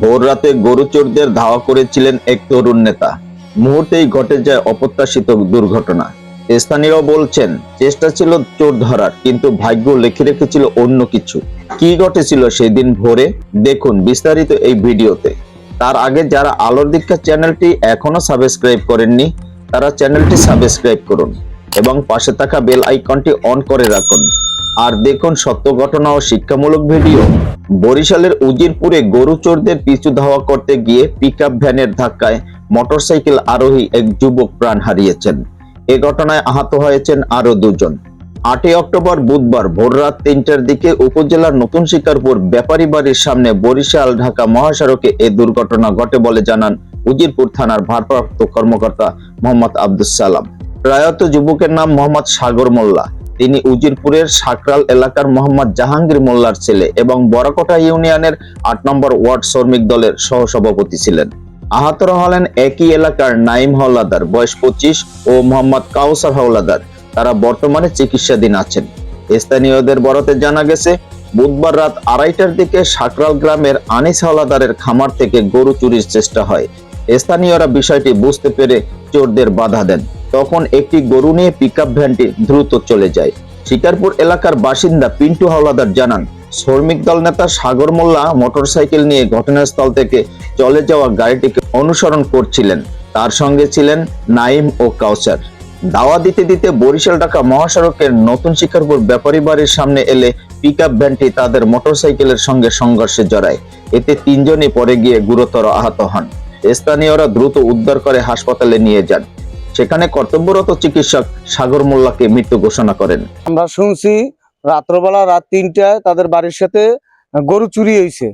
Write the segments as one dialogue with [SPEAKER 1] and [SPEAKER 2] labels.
[SPEAKER 1] ভোর রাতে গরু চোরদের ধাওয়া করেছিলেন এক তরুণ নেতা। মুহূর্তেই ঘটে যায় অপ্রত্যাশিত দুর্ঘটনা। স্থানীয় বলছেন, চেষ্টা ছিল চোর ধরার, কিন্তু ভাগ্য লিখে রেখেছিল অন্য কিছু। কি ঘটেছিল সেদিন ভোরে? দেখুন বিস্তারিত এই ভিডিওতে। তার আগে যারা আলোর দীক্ষা চ্যানেলটি এখনও সাবস্ক্রাইব করেননি, তারা চ্যানেলটি সাবস্ক্রাইব করুন এবং পাশে থাকা বেল আইকনটি অন করে রাখুন। আর দেখুন সত্য ঘটনা ও শিক্ষামূলক ভিডিও। বরিশালের উজিরপুরে গরু চোরদের পিছু ধাওয়া করতে গিয়ে পিকআপ ভ্যানের ধাক্কায় মোটরসাইকেল আরোহী এক যুবক প্রাণ হারিয়েছেন। এ ঘটনায় আহত হয়েছেন আরও দুজন। আটই অক্টোবর বুধবার ভোররাত তিনটার দিকে উপজেলার নতুন শিকারপুর ব্যাপারী বাড়ির সামনে বরিশাল ঢাকা মহাসড়কে এ দুর্ঘটনা ঘটে বলে জানান উজিরপুর থানার ভারপ্রাপ্ত কর্মকর্তা মোহাম্মদ আব্দুস সালাম। প্রয়াত যুবকের নাম মোহাম্মদ সাগর মোল্লা। তিনি উজিরপুরের সাকরাল এলাকার মোহাম্মদ জাহাঙ্গীর মোল্লার ছেলে এবং বরাকোটা ইউনিয়নের আট নম্বর ওয়ার্ড শ্রমিক দলের সহসভাপতি ছিলেন। আহতরা হলেন একই এলাকার নাইম হাওলাদার, বয়স পঁচিশ, ও মোহাম্মদ কাউসার হাওলাদার। তারা বর্তমানে চিকিৎসাধীন আছেন। স্থানীয়দের বরাতে জানা গেছে, বুধবার রাত আড়াইটার দিকে সাকরাল গ্রামের আনিস হাওলাদারের খামার থেকে গরু চুরির চেষ্টা হয়। স্থানীয়রা বিষয়টি বুঝতে পেরে চোরদের বাধা দেন। তখন একটি গরু নিয়ে পিকআপ ভ্যানটি দ্রুত চলে যায়। শিকারপুর এলাকার বাসিন্দা পিন্টু হাওলাদার জানান, শ্রমিক দল নেতা সাগর মোল্লা মোটরসাইকেল নিয়ে ঘটনাস্থল থেকে চলে যাওয়া গাড়িটিকে অনুসরণ করছিলেন। তার সঙ্গে ছিলেন নাইম ও কাউসার। দাওয়া দিতে দিতে বরিশাল ঢাকা মহাসড়কের নতুন শিকারপুর ব্যাপারী বাড়ির সামনে এলে পিকআপ ভ্যানটি তাদের মোটরসাইকেলের সঙ্গে সংঘর্ষে জড়ায়। এতে তিনজনই পরে গিয়ে গুরুতর আহত হন। স্থানীয়রা দ্রুত উদ্ধার করে হাসপাতালে নিয়ে যান। সেখানে কর্তব্যরত চিকিৎসক সাগর মোল্লাকে মৃত্যু ঘোষণা করেন।
[SPEAKER 2] আমরা শুনছি রাত্রবেলা রাত তিনটায় তাদের বাড়ির সাথে গরু চুরি হয়েছে।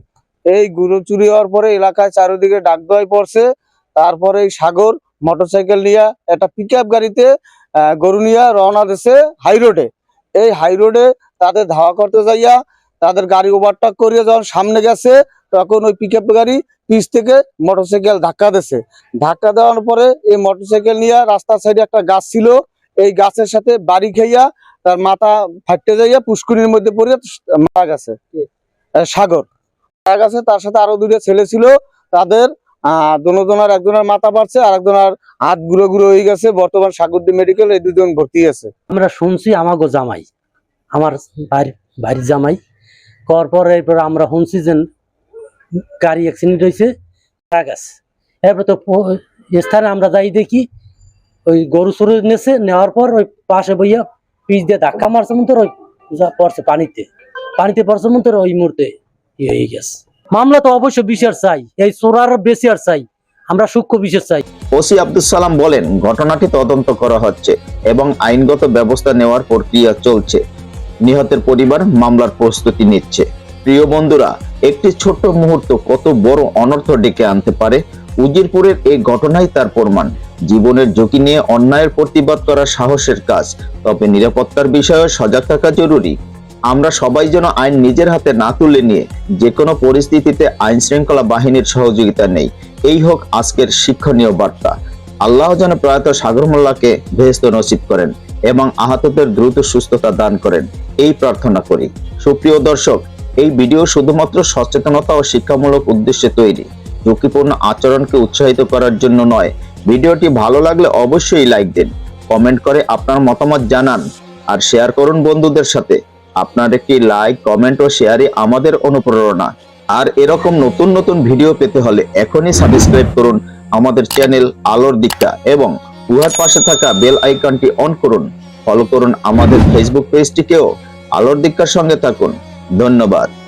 [SPEAKER 2] এই গরু চুরি হওয়ার পরে এলাকায় চারিদিকে ডাক দেওয়াই পড়ছে। তারপরে এই সাগর মোটরসাইকেল নিয়ে একটা পিক গাড়িতে গরু নিয়ে রওনা দিছে হাই রোডে এই হাই রোডে তাদের ধাওয়া করতে যাইয়া তাদের গাড়ি ওভারটেক করিয়ে যখন সামনে গেছে তখন ওই পিক গাড়ি পিছ থেকে মোটরসাইকেল ধাক্কা দিছে ধাক্কা দেওয়ার পরে এই মোটরসাইকেল নিয়ে রাস্তার সাইডে একটা গাছ ছিল। এই গাছের সাথে বাড়ি খাইয়া তার মাথা ফাটতে যাইয়া পুষ্করির মধ্যে পড়ে মারা গেছে। সাগর। মারা গেছে তার সাথে আরও দুটো ছেলে ছিল। তাদের আহ দুজনের একজনের মাথা পাচ্ছে আর একজনের হাত গুঁড়ো গুঁড়ো হয়ে গেছে। বর্তমান সাগরদি মেডিকেল এই দুজন ভর্তি আছে
[SPEAKER 3] আমরা শুনছি আমাগো জামাই আমার বাড়ির জামাই। করার পর এরপর আমরা শুনছি যে গাড়ি অ্যাক্সিডেন্ট হয়েছে মারা গেছে এরপর তো স্থানে আমরা যাই দেখি, ওই গরু সরু নেছে নেওয়ার পর ওই পাশে বইয়া পিচ দিয়ে ধাক্কা মারছে মতো ওই পড়ছে পানিতে। পানিতে পড়ছে মতো ওই মুহূর্তে ইয়ে হয়ে গেছে। মামলা তো অবশ্যই বিচার চাই, এই চোরার বেশি আর চাই, আমরা সূক্ষ্ম বিচার চাই।
[SPEAKER 1] ওসি আব্দুল সালাম বলেন, ঘটনাটি তদন্ত করা হচ্ছে এবং আইনগত ব্যবস্থা নেওয়ার প্রক্রিয়া চলছে। নিহতের পরিবার মামলার প্রস্তুতি নিচ্ছে। প্রিয় বন্ধুরা, একটি ছোট্ট মুহূর্ত কত বড় অনর্থ ডেকে আনতে পারে? উজিরপুরের এই ঘটনাই তার প্রমাণ। জীবনের ঝুঁকি নিয়ে অন্যায়ের প্রতিবাদ করা সাহসের কাজ। তবে নিরাপত্তার বিষয়ে সজাগ থাকা জরুরি। আমরা সবাই যেন আইন নিজের হাতে না তুলে নিয়ে যে কোনো পরিস্থিতিতে আইন শৃঙ্খলা বাহিনীর সহযোগিতা নেই। এই হোক আজকের শিক্ষণীয় বার্তা। আল্লাহ যেন প্রয়াত সাগর মোল্লাকে ভেস্ত নসিব করেন এবং আহতদের দ্রুত সুস্থতা দান করেন। এই প্রার্থনা করি। সুপ্রিয় দর্শক এই ভিডিও শুধুমাত্র সচেতনতা ও শিক্ষামূলক উদ্দেশ্যে তৈরি। ঝুঁকিপূর্ণ আচরণকে উৎসাহিত করার জন্য নয়। ভিডিওটি ভালো লাগলে অবশ্যই লাইক দিন, কমেন্ট করে আপনার মতামত জানান আর শেয়ার করুন বন্ধুদের সাথে। আপনার একটি লাইক, কমেন্ট ও শেয়ারই আমাদের অনুপ্রেরণা। আর এরকম নতুন নতুন ভিডিও পেতে হলে এখনই সাবস্ক্রাইব করুন আমাদের চ্যানেল আলোর দিকটা এবং উহার পাশে থাকা বেল আইকনটি অন করুন। ফলো করুন আমাদের ফেসবুক পেজটিকেও আলোর দিকটার সঙ্গে থাকুন। ধন্যবাদ।